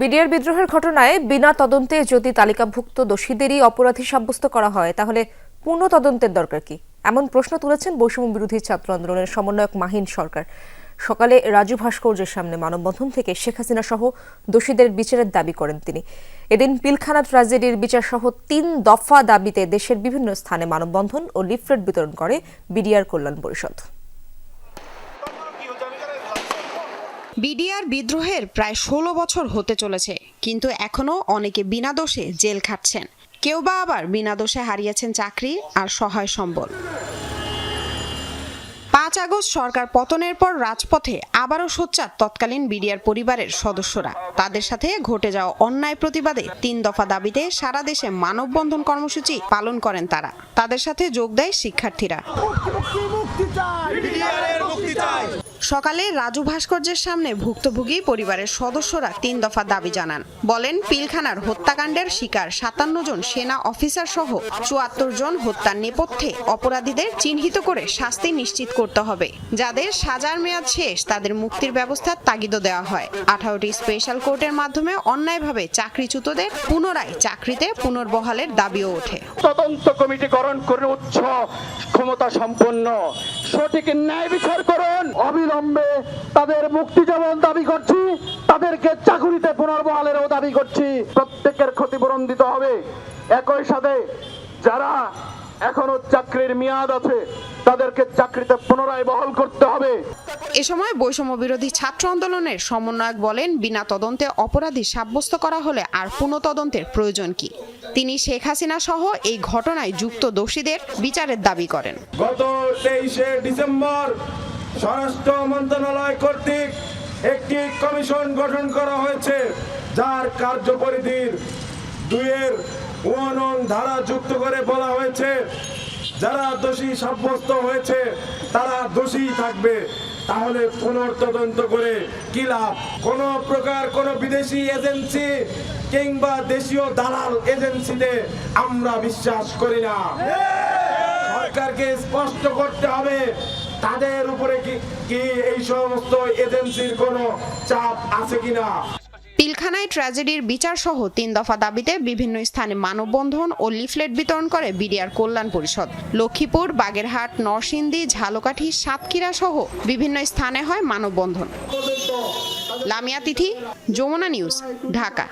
BDR বিদ্রোহের ঘটনায় বিনা তদন্তে যদি তালিকাভুক্ত দোষীদেরই অপরাধী সাব্যস্ত করা হয়, তাহলে পূর্ণ তদন্তের দরকার কি? এমন প্রশ্ন তুলেছেন বৈষম্য বিরোধী ছাত্র আন্দোলনের সমন্বয়ক মাহিন সরকার। সকালে রাজু ভাস্কর্যের সামনে মানববন্ধন থেকে শেখ হাসিনা সহ দোষীদের বিচারের দাবি করেন তিনি। এদিন পিলখানা ট্রাজেডির বিচার সহ তিন দফা দাবিতে দেশের বিভিন্ন স্থানে মানববন্ধন ও লিফলেট বিতরণ করে বিডিআর কল্যাণ পরিষদ। বিডিআর বিদ্রোহের প্রায় ষোলো বছর হতে চলেছে, কিন্তু এখনও অনেকে বিনা দোষে জেল খাটছেন। কেউ বা আবার বিনা দোষে হারিয়েছেন চাকরি আর সহায় সম্বল। পাঁচ আগস্ট সরকার পতনের পর রাজপথে আবারও সোচ্চার তৎকালীন বিডিআর পরিবারের সদস্যরা। তাদের সাথে ঘটে যাওয়া অন্যায় প্রতিবাদে তিন দফা দাবিতে সারা দেশে মানববন্ধন কর্মসূচি পালন করেন তারা। তাদের সাথে যোগ দেয় শিক্ষার্থীরা। সকালে রাজু ভাস্কর্যের সামনে ভুক্তভোগী পরিবারের সদস্যরা তিন দফা দাবি জানান। বলেন, পিলখানার হত্যাকাণ্ডের শিকার সাতান্ন জন সেনা অফিসার সহ চুয়াত্তর জন হত্যার নেপথ্যে অপরাধীদের চিহ্নিত করে শাস্তি নিশ্চিত করতে হবে। যাদের সাজার মেয়াদ শেষ, তাদের মুক্তির ব্যবস্থার তাগিদও দেওয়া হয়। আঠারোটি স্পেশাল কোর্টের মাধ্যমে অন্যায়ভাবে চাকরিচ্যুতদের পুনরায় চাকরিতে পুনর্বহালের দাবিও ওঠে। তদন্ত কমিটি গঠন করে উচ্চ ক্ষমতা সম্পন্ন, সঠিক ন্যায় বিচার করুন। অবিলম্বে তাদের মুক্তি যেমন দাবি করছি তাদেরকে চাকুরিতে পুনর্বহালেরও দাবি করছি। প্রত্যেকের ক্ষতিপূরণ দিতে হবে। একই সাথে যারা এখনও চাকরির মেয়াদ আছে তাদেরকে চাকরিতে পুনরায় বহাল করতে হবে। এ সময় বৈষম্য বিরোধী ছাত্র আন্দোলনের সমন্বয়ক বলেন বিনা তদন্তে অপরাধী সাব্যস্ত করা হলে আর পুনঃ তদন্তের প্রয়োজন কি? তিনি শেখ হাসিনা সহ এই ঘটনায় যুক্ত দোষীদের বিচারের দাবি করেন। গত তেইশে ডিসেম্বর স্বরাষ্ট্র মন্ত্রণালয় কর্তৃক একটি কমিশন গঠন করা হয়েছে যার কার্যপরিধির দুইয়ের ওয়ানং ধারা যুক্ত করে বলা হয়েছে যারা দোষী সাব্যস্ত হয়েছে তারা দোষী থাকবে। তাহলে পুনর্তদন্ত করে কি লাভ? কোন প্রকার কোন বিদেশি এজেন্সি কিংবা দেশীয় দালাল এজেন্সিতে আমরা বিশ্বাস করি না। সরকারকে স্পষ্ট করতে হবে তাদের উপরে কি কি এই সমস্ত এজেন্সির কোনো চাপ আছে কিনা? পিলখানায় ট্র্যাজেডির বিচার সহ তিন দফা দাবিতে বিভিন্ন স্থানে মানববন্ধন ও লিফলেট বিতরণ করে বিডিআর কল্যাণ পরিষদ। লক্ষ্মীপুর, বাগেরহাট, নরসিংদী, ঝালকাঠি, সাতক্ষীরা সহ বিভিন্ন স্থানে হয় মানববন্ধন। লামিয়া তিথি, যমুনা নিউজ, ঢাকা।